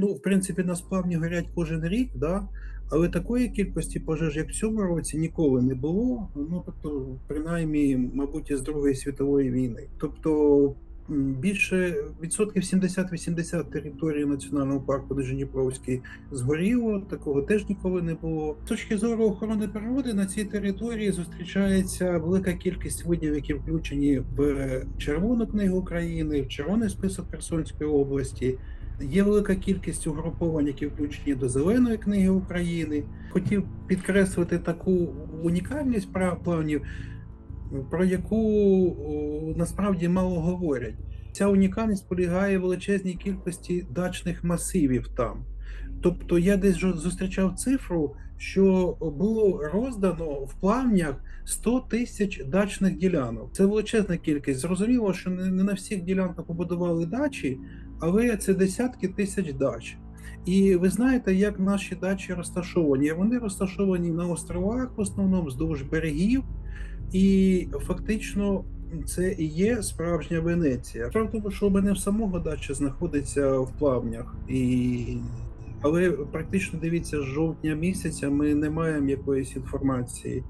Ну, в принципі, на сплавні горять кожен рік, да? але такої кількості пожеж, як в цьому році, ніколи не було. Ну, тобто, принаймні, мабуть, із Другої світової війни. Тобто більше відсотків 70-80 території національного парку Нижніпровський згоріло, такого теж ніколи не було. З точки зору охорони природи на цій території зустрічається велика кількість видів, які включені в Червону книгу України, в Червоний список Херсонської області. Є велика кількість угруповань, які включені до зеленої книги України. Хотів підкреслити таку унікальність прав- планів, про яку насправді мало говорять. Ця унікальність полягає в величезній кількості дачних масивів там. Тобто я десь зустрічав цифру, що було роздано в плавнях 100 тисяч дачних ділянок. Це величезна кількість. Зрозуміло, що не на всіх ділянках побудували дачі, але це десятки тисяч дач. І ви знаєте, як наші дачі розташовані? Вони розташовані на островах, в основному вздовж берегів, і фактично це і є справжня Венеція. Тому, що у мене в самого дача знаходиться в плавнях, і... але практично дивіться, з жовтня місяця ми не маємо якоїсь інформації.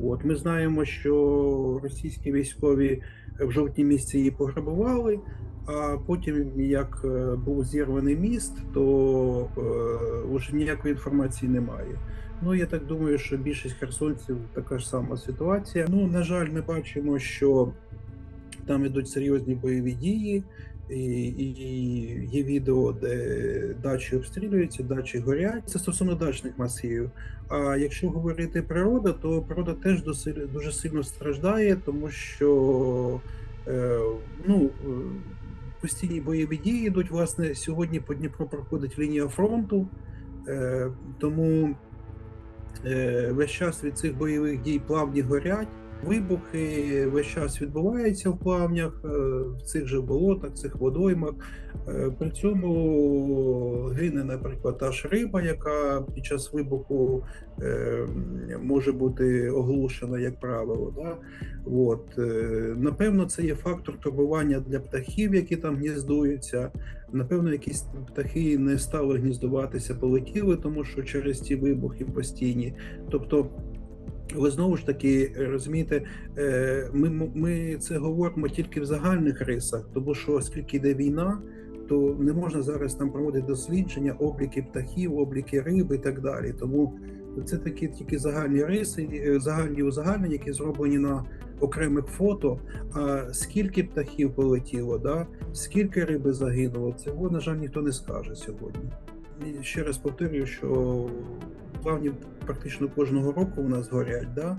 От ми знаємо, що російські військові в жовтні місяці її пограбували. А потім, як е, був зірваний міст, то е, вже ніякої інформації немає. Ну я так думаю, що більшість херсонців така ж сама ситуація. Ну на жаль, ми бачимо, що там ідуть серйозні бойові дії, і, і є відео, де дачі обстрілюються, дачі горять. Це стосовно дачних масивів. А якщо говорити природа, то природа теж досить, дуже сильно страждає, тому що е, ну. Постійні бойові дії йдуть. Власне, сьогодні по Дніпро проходить лінія фронту, е, тому е, весь час від цих бойових дій плавні горять. Вибухи весь час відбуваються в плавнях, е, в цих же болотах, цих водоймах. Е, При цьому гине, наприклад, та ж риба, яка під час вибуху е, може бути оглушена, як правило. Да? От. Напевно, це є фактор турбування для птахів, які там гніздуються. Напевно, якісь птахи не стали гніздуватися, полетіли, тому що через ці вибухи постійні. Тобто, ви знову ж таки розумієте, е, ми, ми це говоримо тільки в загальних рисах, тому що оскільки йде війна, то не можна зараз там проводити дослідження, обліки птахів, обліки риби і так далі. Тому це такі тільки загальні риси, е, загальні узагальнення, які зроблені на окремих фото. А скільки птахів полетіло, да? скільки риби загинуло, цього, на жаль, ніхто не скаже сьогодні. І ще раз повторюю, що плавні практично кожного року у нас горять, да?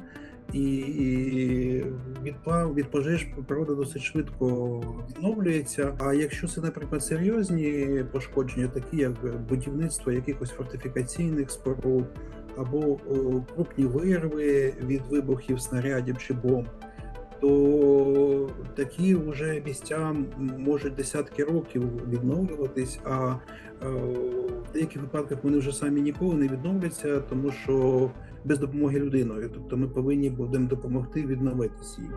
і, від плав від пожеж природа досить швидко відновлюється. А якщо це, наприклад, серйозні пошкодження, такі як будівництво якихось фортифікаційних споруд або крупні вирви від вибухів снарядів чи бомб, то такі вже місця можуть десятки років відновлюватись. А е, в деяких випадках вони вже самі ніколи не відновляться, тому що без допомоги людиною. Тобто ми повинні будемо допомогти відновитися їм.